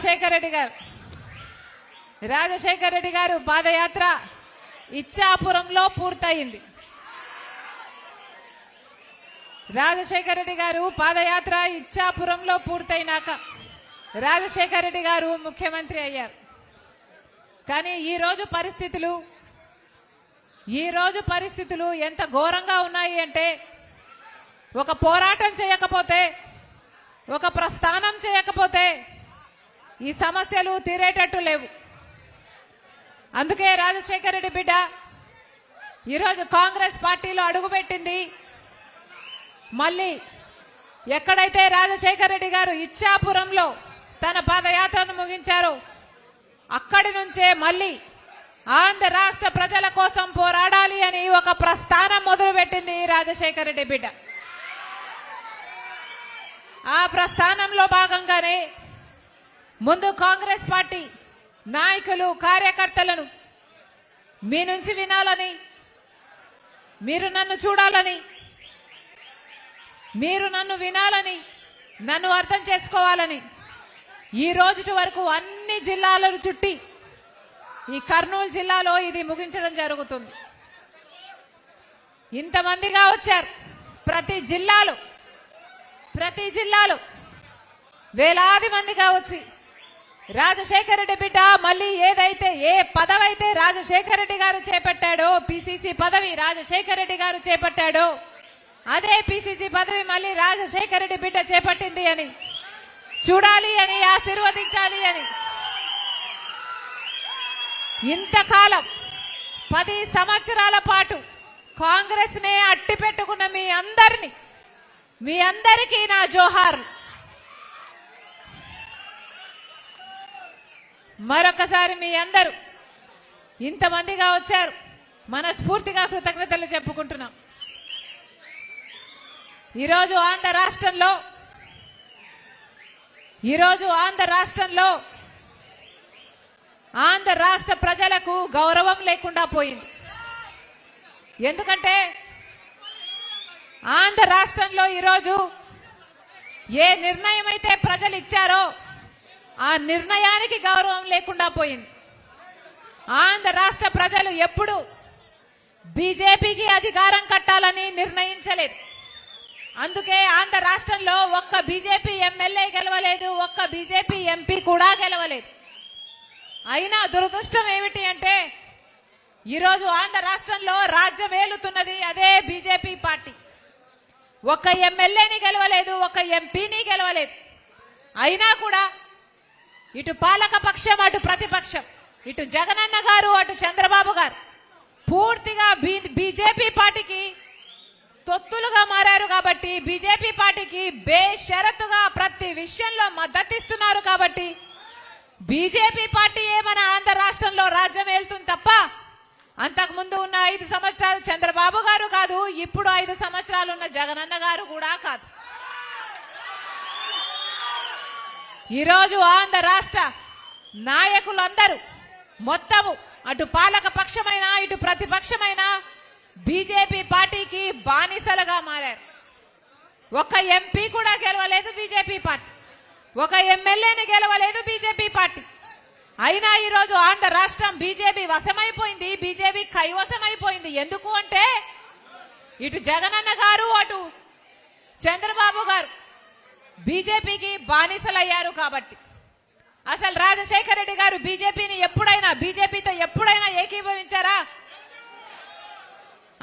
రాజశేఖర రెడ్డి గారు. రాజశేఖర రెడ్డి గారు పాదయాత్ర ఇచ్చాపురంలో పూర్తయింది. రాజశేఖర రెడ్డి గారు పాదయాత్ర ఇచ్చాపురంలో పూర్తయినాక రాజశేఖర రెడ్డి గారు ముఖ్యమంత్రి అయ్యారు. కానీ ఈ రోజు పరిస్థితులు ఈ రోజు పరిస్థితులు ఎంత ఘోరంగా ఉన్నాయి అంటే ఒక పోరాటం చేయకపోతే ఒక ప్రస్థానం చేయకపోతే ఈ సమస్యలు తీరేటట్టు లేవు. అందుకే రాజశేఖర రెడ్డి బిడ్డ ఈరోజు కాంగ్రెస్ పార్టీలో అడుగుపెట్టింది మళ్ళీ ఎక్కడైతే రాజశేఖర రెడ్డి గారు ఇచ్చాపురంలో తన పాదయాత్రను ముగించారో అక్కడి నుంచే మళ్ళీ ఆంధ్ర రాష్ట్ర ప్రజల కోసం పోరాడాలి అని ఒక ప్రస్థానం మొదలుపెట్టింది రాజశేఖర రెడ్డి బిడ్డ. ఆ ప్రస్థానంలో భాగంగానే ముందు కాంగ్రెస్ పార్టీ నాయకులు కార్యకర్తలను మీ నుంచి వినాలని మీరు నన్ను చూడాలని మీరు నన్ను వినాలని నన్ను అర్థం చేసుకోవాలని ఈ రోజు వరకు అన్ని జిల్లాలను చుట్టి ఈ కర్నూలు జిల్లాలో ఇది ముగించడం జరుగుతుంది. ఇంతమందిగా వచ్చారు ప్రతి జిల్లాలో ప్రతి జిల్లాలో వేలాది మందిగా వచ్చి రాజశేఖర రెడ్డి బిడ్డ మళ్ళీ ఏదైతే ఏ పదవి అయితే రాజశేఖర రెడ్డి గారు చేపట్టాడో పిసిసి పదవి రాజశేఖర రెడ్డి గారు చేపట్టాడో అదే పిసిసి పదవి మళ్ళీ రాజశేఖర రెడ్డి బిడ్డ చేపట్టింది అని. చూడాలి అని ఆశీర్వదించాలి అని. ఇంతకాలం పది సంవత్సరాల పాటు కాంగ్రెస్ నే అట్టి పెట్టుకున్న మీ అందరినీ మీ అందరికీ నా జోహార్ మరొకసారి మీ అందరూ ఇంతమందిగా వచ్చారు. మనస్ఫూర్తిగా కృతజ్ఞతలు చెప్పుకుంటున్నాం. ఈరోజు ఆంధ్ర రాష్ట్రంలో ఈరోజు ఆంధ్ర రాష్ట్రంలో ఆంధ్ర రాష్ట్ర ప్రజలకు గౌరవం లేకుండా పోయింది. ఎందుకంటే ఆంధ్ర రాష్ట్రంలో ఈరోజు ఏ నిర్ణయం అయితే ప్రజలు ఇచ్చారో ఆ నిర్ణయానికి గౌరవం లేకుండా పోయింది. ఆంధ్ర రాష్ట్ర ప్రజలు ఎప్పుడు బీజేపీకి అధికారం కట్టాలని నిర్ణయించలేదు. అందుకే ఆంధ్ర రాష్ట్రంలో ఒక్క బీజేపీ ఎమ్మెల్యే గెలవలేదు ఒక్క బీజేపీ ఎంపీ కూడా గెలవలేదు. అయినా దురదృష్టం ఏమిటి అంటే ఈరోజు ఆంధ్ర రాష్ట్రంలో రాజ్యం ఏలుతున్నది అదే బీజేపీ పార్టీ. ఒక్క ఎమ్మెల్యేని గెలవలేదు ఒక్క ఎంపీని గెలవలేదు. అయినా కూడా ఇటు పాలక పక్షం అటు ప్రతిపక్షం. ఇటు జగనన్న గారు అటు చంద్రబాబు గారు. పూర్తిగా బీజేపీ పార్టీకి తొత్తులుగా మారారు కాబట్టి బీజేపీ పార్టీకి బేషరతుగా ప్రతి విషయంలో మద్దతిస్తున్నారు కాబట్టి బీజేపీ పార్టీ ఏమైనా ఆంధ్ర రాష్ట్రంలో రాజ్యం వెళ్తుంది తప్ప అంతకు ముందు ఉన్న ఐదు సంవత్సరాలు చంద్రబాబు గారు కాదు ఇప్పుడు ఐదు సంవత్సరాలు ఉన్న జగనన్న గారు కూడా కాదు. ఈరోజు ఆంధ్ర రాష్ట్ర నాయకులందరూ మొత్తము అటు పాలక పక్షమైన ఇటు ప్రతిపక్షమైన బీజేపీ పార్టీకి బానిసలుగా మారారు. ఒక ఎంపీ కూడా గెలవలేదు బీజేపీ పార్టీ. ఒక ఎమ్మెల్యేని గెలవలేదు బీజేపీ పార్టీ. అయినా ఈరోజు ఆంధ్ర రాష్ట్రం బీజేపీ వశమైపోయింది బీజేపీ కైవశమైపోయింది. ఎందుకు అంటే ఇటు జగనన్న గారు అటు చంద్రబాబు గారు బీజేపీకి బానిసలయ్యారు కాబట్టి. అసలు రాజశేఖర రెడ్డి గారు బీజేపీని ఎప్పుడైనా బీజేపీతో ఎప్పుడైనా ఏకీభవించారా?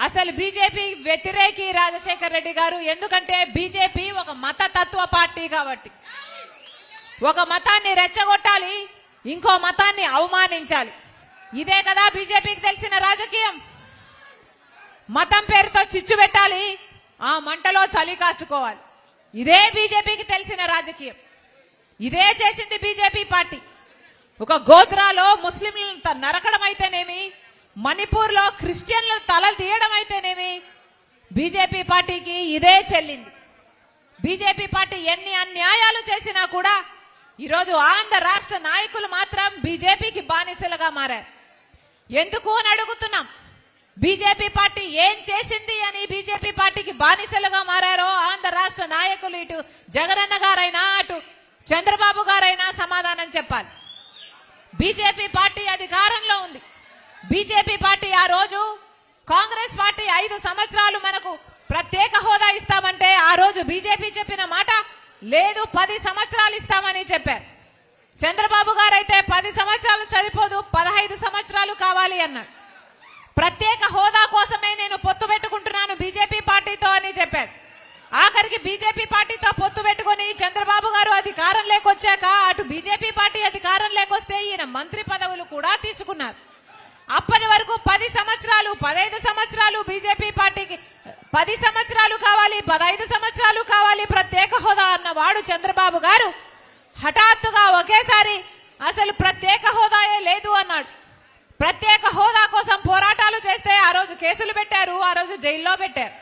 అసలు బీజేపీ వ్యతిరేకి రాజశేఖర రెడ్డి గారు ఎందుకంటే బీజేపీ ఒక మత తత్వ పార్టీ కాబట్టి. ఒక మతాన్ని రెచ్చగొట్టాలి ఇంకో మతాన్ని అవమానించాలి. ఇదే కదా బీజేపీకి తెలిసిన రాజకీయం. మతం పేరుతో చిచ్చు పెట్టాలి ఆ మంటలో చలి కాచుకోవాలి. ఇదే బీజేపీకి తెలిసిన రాజకీయం. ఇదే చేసింది బీజేపీ పార్టీ. ఒక గోత్రాలో ముస్లింలను నరకడం అయితేనేమి మణిపూర్లో క్రిస్టియన్ల తలలు తీయడం అయితేనేమి బీజేపీ పార్టీకి ఇదే చెల్లింది. బీజేపీ పార్టీ ఎన్ని అన్యాయాలు చేసినా కూడా ఈరోజు ఆంధ్ర రాష్ట్ర నాయకులు మాత్రం బీజేపీకి బానిసలుగా మారారు. ఎందుకు అని అడుగుతున్నాం. బీజేపీ పార్టీ ఏం చేసింది అని బీజేపీ పార్టీకి బానిసలుగా మారారో ఆంధ్ర రాష్ట్ర నాయకులు ఇటు జగనన్న గారైనా అటు చంద్రబాబు గారైనా సమాధానం చెప్పాలి. బీజేపీ పార్టీ అధికారంలో ఉంది. బీజేపీ పార్టీ ఆ రోజు కాంగ్రెస్ పార్టీ ఐదు సంవత్సరాలు మనకు ప్రత్యేక హోదా ఇస్తామంటే ఆ రోజు బీజేపీ చెప్పిన మాట లేదు పది సంవత్సరాలు ఇస్తామని చెప్పారు. చంద్రబాబు గారైతే పది సంవత్సరాలు సరిపోదు పదహైదు సంవత్సరాలు కావాలి అన్నాడు. ప్రత్యేక హోదా కోసమే నేను పొత్తు పెట్టుకుంటున్నాను బీజేపీ పార్టీతో అని చెప్పాడు ఆఖరికి బీజేపీ పార్టీతో పొత్తు పెట్టుకొని చంద్రబాబు గారు అధికారం లేకొచ్చాక అటు బీజేపీ పార్టీ అధికారం లేకొస్తే ఈయన మంత్రి పదవులు కూడా తీసుకున్నారు. అప్పటి వరకు పది సంవత్సరాలు పదహైదు సంవత్సరాలు బీజేపీ పార్టీకి పది సంవత్సరాలు కావాలి పదహైదు సంవత్సరాలు కావాలి ప్రత్యేక హోదా అన్నవాడు చంద్రబాబు గారు హఠాత్తుగా ఒకేసారి అసలు ప్రత్యేక హోదాయే లేదు అన్నాడు. ప్రత్యేక హోదా కోసం పోరాటాలు చేస్తే ఆ రోజు కేసులు పెట్టారు ఆ రోజు జైల్లో పెట్టారు.